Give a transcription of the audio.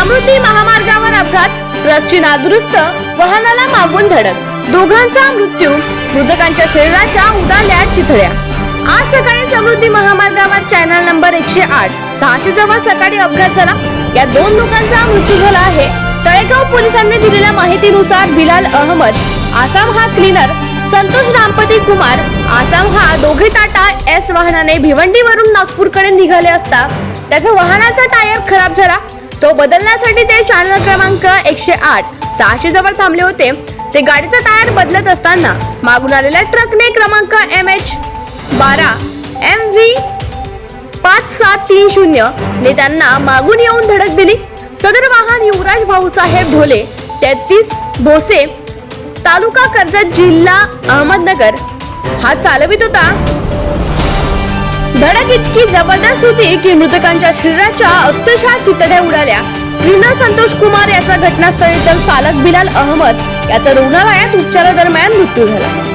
समृद्धी महामार्गावर अपघात ट्रकची नादुरुस्त वाहनाला मागून धडक. दोघांचा मृत्यू मृतकांच्या शरीराच्या उडाल्या चिथळ्या. आज सकाळी समृद्धी महामार्गावर चॅनल नंबर एकशे आठ सहाशे जवळ सकाळी अपघात झाला. या दोन लोकांचा मृत्यू झाला आहे. तळेगाव पोलिसांनी दिलेल्या माहितीनुसार बिलाल अहमद आसाम हा क्लीनर संतोष रामपती कुमार आसाम हा दोघे टाटा एस वाहनाने भिवंडीवरून नागपूरकडे निघाले असता त्याचा वाहनाचा टायर खराब झाला. तो बदलण्यासाठी ते चॅनल क्रमांक एकशे आठ सहाशे जवळ थांबले होते. ते गाडीचा टायर बदलत असताना मागून आलेल्या ट्रकने क्रमांक एम एच बारा एम व्ही पाच सात तीन शून्य ने त्यांना मागून येऊन धडक दिली. सदर वाहन युवराज भाऊसाहेब ढोले तेहतीस भोसे तालुका कर्जत जिल्हा अहमदनगर. हा चालवित होता. धडक इतकी जबरदस्त होती की मृतकांच्या शरीराच्या अक्षरशः चितड्या उडाल्या. क्लीनर संतोष कुमार याचा घटनास्थळी तर चालक बिलाल अहमद. याचा रुग्णालयात उपचारादरम्यान मृत्यू झाला.